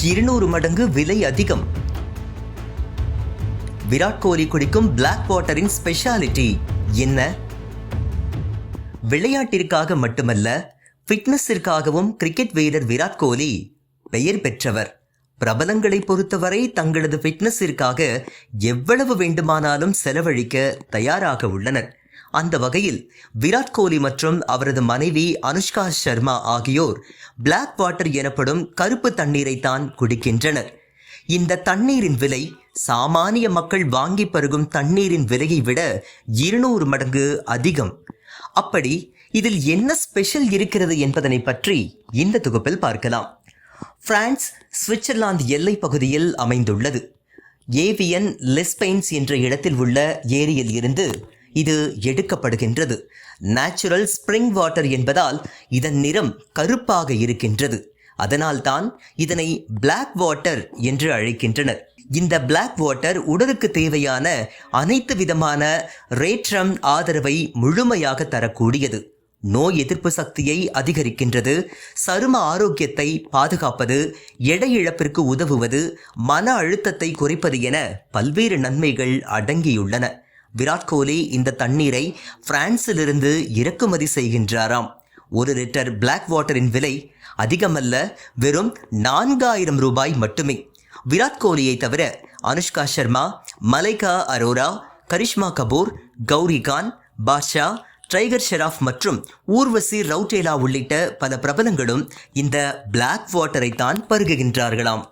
இருநூறு மடங்கு விலை அதிகம். விராட் கோலி குடிக்கும் பிளாக் வாட்டரின் ஸ்பெஷாலிட்டி என்ன? விளையாட்டிற்காக மட்டுமல்ல ஃபிட்னஸிற்காகவும் கிரிக்கெட் வீரர் விராட் கோலி பெயர் பெற்றவர். பிரபலங்களை பொறுத்தவரை தங்களது ஃபிட்னஸிற்காக எவ்வளவு வேண்டுமானாலும் செலவழிக்க தயாராக உள்ளனர். அந்த வகையில் விராட் கோலி மற்றும் அவரது மனைவி அனுஷ்கா சர்மா ஆகியோர் பிளாக் வாட்டர் எனப்படும் கருப்பு தண்ணீரை தான் குடிக்கின்றனர். இந்த தண்ணீரின் விலை சாமானிய மக்கள் வாங்கி பருகும் தண்ணீரின் விலையை விட இருநூறு மடங்கு அதிகம். அப்படி இதில் என்ன ஸ்பெஷல் இருக்கிறது என்பதனை பற்றி இந்த தொகுப்பில் பார்க்கலாம். பிரான்ஸ் சுவிட்சர்லாந்து எல்லை பகுதியில் அமைந்துள்ளது. ஏவியன் லெஸ்பெயின்ஸ் என்ற இடத்தில் உள்ள ஏரியில் இருந்து இது எடுக்கப்படுகின்றது. நேச்சுரல் ஸ்ப்ரிங் வாட்டர் என்பதால் இதன் நிறம் கருப்பாக இருக்கின்றது. அதனால்தான் இதனை பிளாக் வாட்டர் என்று அழைக்கின்றனர். இந்த பிளாக் வாட்டர் உடலுக்கு தேவையான அனைத்து விதமான ரேட்ரம் ஆதரவை முழுமையாக தரக்கூடியது. நோய் எதிர்ப்பு சக்தியை அதிகரிக்கின்றது. சரும ஆரோக்கியத்தை பாதுகாப்பது எடை இழப்பிற்கு உதவுவது மன அழுத்தத்தை குறைப்பது என பல்வேறு நன்மைகள் அடங்கியுள்ளன. விராட் கோலி இந்த தண்ணீரை பிரான்சிலிருந்து இறக்குமதி செய்கின்றாராம். ஒரு லிட்டர் பிளாக் வாட்டரின் விலை அதிகமல்ல வெறும் நான்காயிரம் ரூபாய் மட்டுமே. விராட் கோலியை தவிர அனுஷ்கா சர்மா மலைகா அரோரா கரிஷ்மா கபூர் கௌரி கான் பாஷா டைகர் ஷெராஃப் மற்றும் ஊர்வசி ரவுட்டேலா உள்ளிட்ட பல பிரபலங்களும் இந்த பிளாக் வாட்டரை தான் பருகுகின்றார்களாம்.